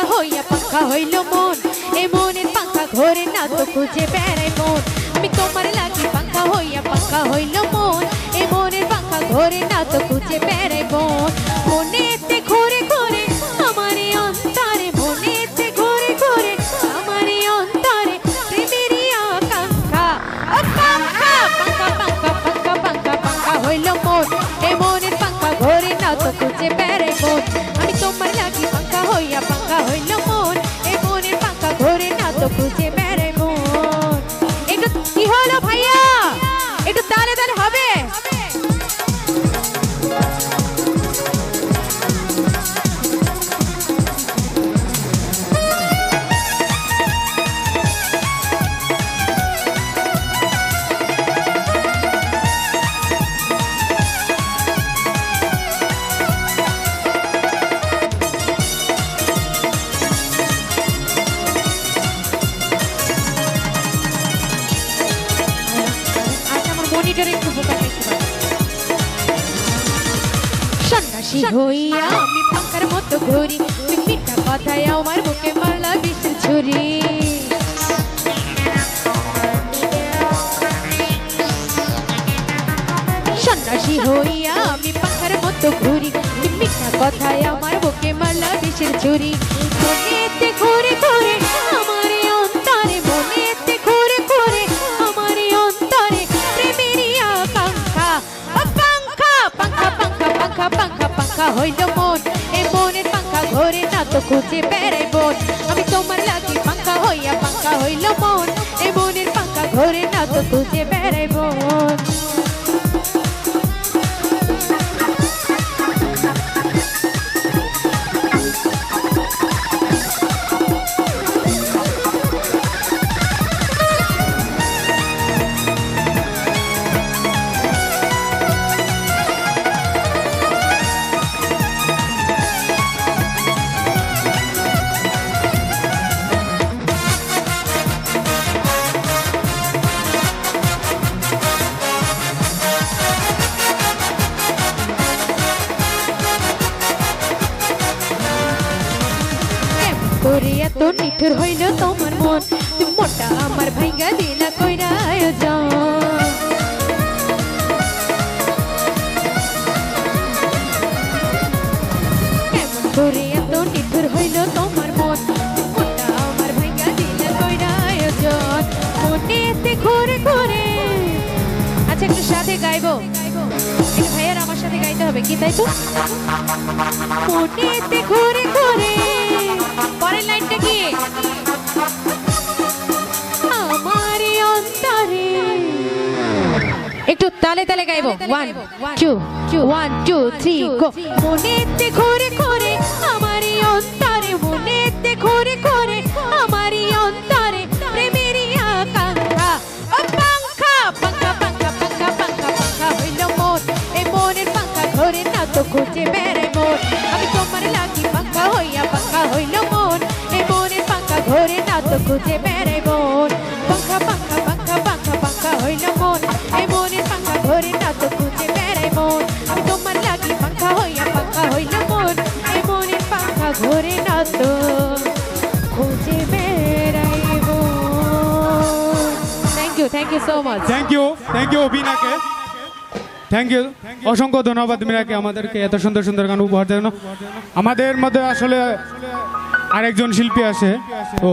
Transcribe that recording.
পাঙ্খা হইয়া পাখা হইল মন, এ মনের পাখা ঘরে না তো খুঁজে বেড়াই মন। আমি তোমার লাগি পাখা হইয়া পাখা হইল মন, এ মনের পাখা ঘরে না তো খুঁজে বেড়াই মন। হলো ভাইয়া হইয়া আমি পাঙ্কার মতো ঘুরি মিঠা কথায় আমার বুকে মারলা বিষের ছুরি সন্ন্যাসী হইয়া আমি পাখার মতো ঘুরি। মিঠা কথায় আমার বুকে মারলা বিষের ছুরি পাঙ্খা হইল মন, এ মনের পাঙ্খা ঘরে না তো খুঁজে বেড়াই বোন আমি তোমার লাগি পাঙ্খা হইয়া পাঙ্খা হইল মন, এ মনের পাঙ্খা ঘরে না তো খুঁজে এত নিঠুর হইল তোমার মন। মোটা, আমার ভাইঙ্গা দিলা কইরা আয়োজন। হইল তোমার মোটা, আমার কইরা আয়োজন। আচ্ছা সাথে গাইবো। ভাইয়ার আমার সাথে গাইতে হবে, কি তাই তো? ঘুরে ঘুরে। One two one two three go মনেতে ঘুরে ঘুরে আমার এই অন্তরে, মনেতে ঘুরে ঘুরে আমার অন্তরে, প্রেমেরই আকাঙ্ক্ষা। খুঁজে বেড়াই মন আমি তোমার হইয়া পাঙ্খা হইল মন এই মনের পাঙ্খা ঘরে না খুঁজে বেড়াই মন thank you thank you so thank you বিনাকে thank you অসংখ্য ধন্যবাদ বিনাকে আমাদেরকে এত সুন্দর সুন্দর গান উপহার জন্য। আমাদের মধ্যে আসলে আরেকজন শিল্পী আছে তো